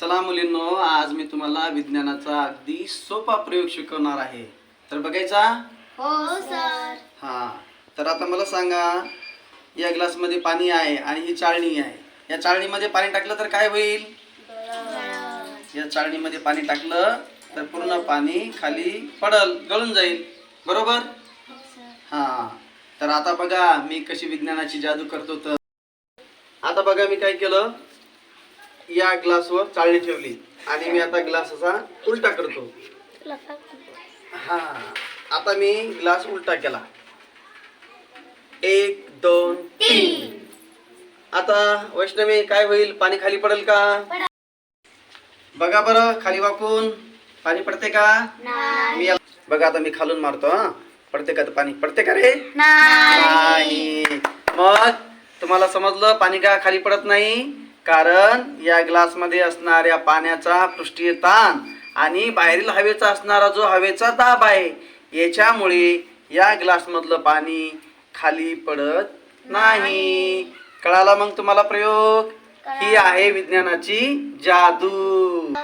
चला मुलींनो आज मी तुम्हाला विज्ञानाचा अगदी सोपा प्रयोग शिकवणार आहे. तर बघायचा? हो सर. हा. तर आता मला सांगा या ग्लासमध्ये पाणी आहे आणि ही चाळणी आहे. या चाळणीमध्ये पाणी टाकलं तर काय होईल? या चाळणीमध्ये पाणी टाकलं तर पूर्ण पाणी खाली पडल गळून जाईल. बरोबर? हा. तर आता बघा मी कशी विज्ञानाची जादू करतो तर. आता बघा मी काय केलं? या ग्लासवर चाळणी ठेवली. आणि मी आता ग्लास असा उलटा करतो. हा. आता मी ग्लास उलटा केला. एक दोन तीन. आता वैष्णवी काय होईल? पाणी खाली पडेल का? बघा बरं खाली वाकून. पाणी पडते का? मी बघा आता मी खालून मारतो हा. पडते का ते पाणी? पडते का रे? नाही. मग तुम्हाला समजलं पाणी का खाली पडत नाही? कारण या ग्लासमध्ये असणाऱ्या पाण्याचा पृष्ठीय ताण आणि बाहेरील हवेचा असणारा जो हवेचा दाब आहे याच्यामुळे या ग्लास मधलं पाणी खाली पडत नाही. कळाला मग तुम्हाला प्रयोग? ही आहे विज्ञानाची जादू.